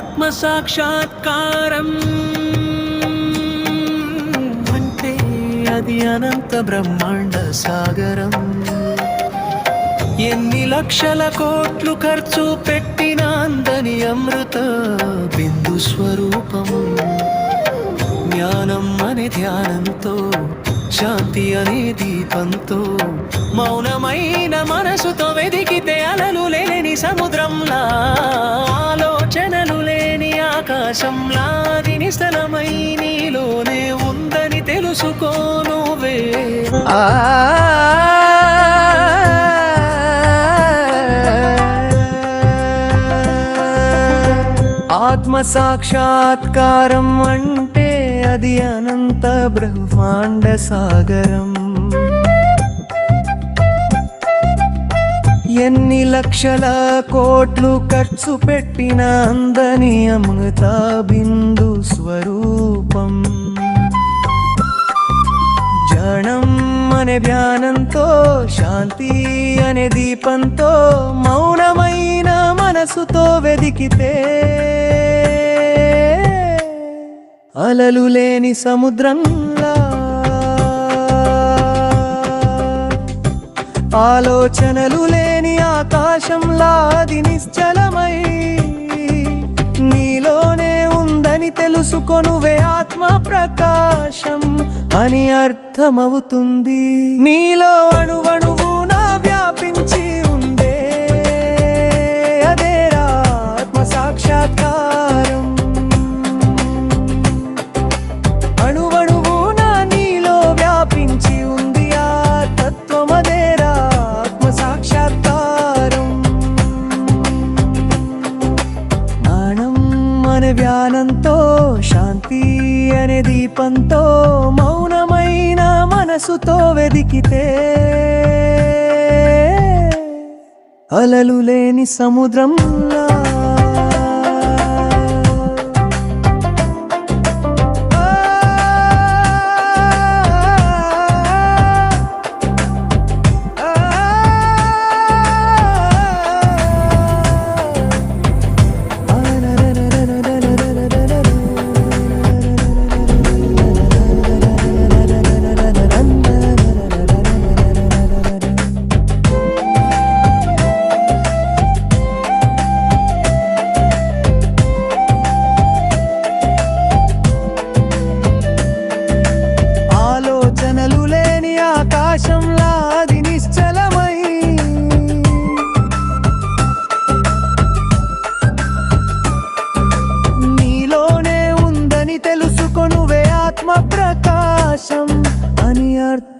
ఆత్మ సాక్షాత్కారం అంటే అది అనంత బ్రహ్మాండ సాగరం. ఎన్ని లక్షల కోట్లు ఖర్చు పెట్టిన అందని అమృత బిందు స్వరూపం. జ్ఞానం అనే ధ్యానంతో శాంతి అనే దీపంతో మౌనమైన ప్రపంచంలాదిని స్థలమై నీలోనే ఉందని తెలుసుకోనువే ఆత్మ సాక్షాత్కారం అంటే అది అనంత బ్రహ్మాండ సాగరం. ఎన్ని లక్షల కోట్లు ఖర్చు పెట్టిన అందని అమృతా బిందు స్వరూపం. జనం అనే ధ్యానంతో శాంతి అనే దీపంతో మౌనమైన మనసుతో వెదికితే అలలు లేని సముద్రంలా. ఆలోచనలు లేని ఆకాశంలా అది నిశ్చలమై నీలోనే ఉందని తెలుసుకొనువే ఆత్మ ప్రకాశం అని అర్థమవుతుంది. నీలో అణువణువు నా వ్యాపించి అనే వ్యానంతో శాంతి అనే దీపంతో మౌనమైన మనసుతో వెదికితే. అలలు లేని సముద్రంలో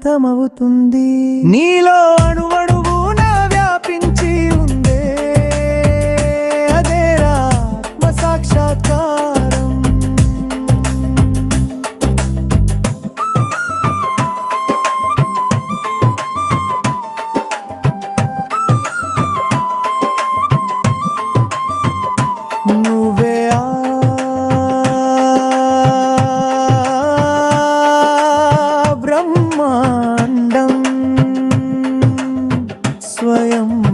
అర్థమవుతుంది నీలో అణువణువు പ്രായം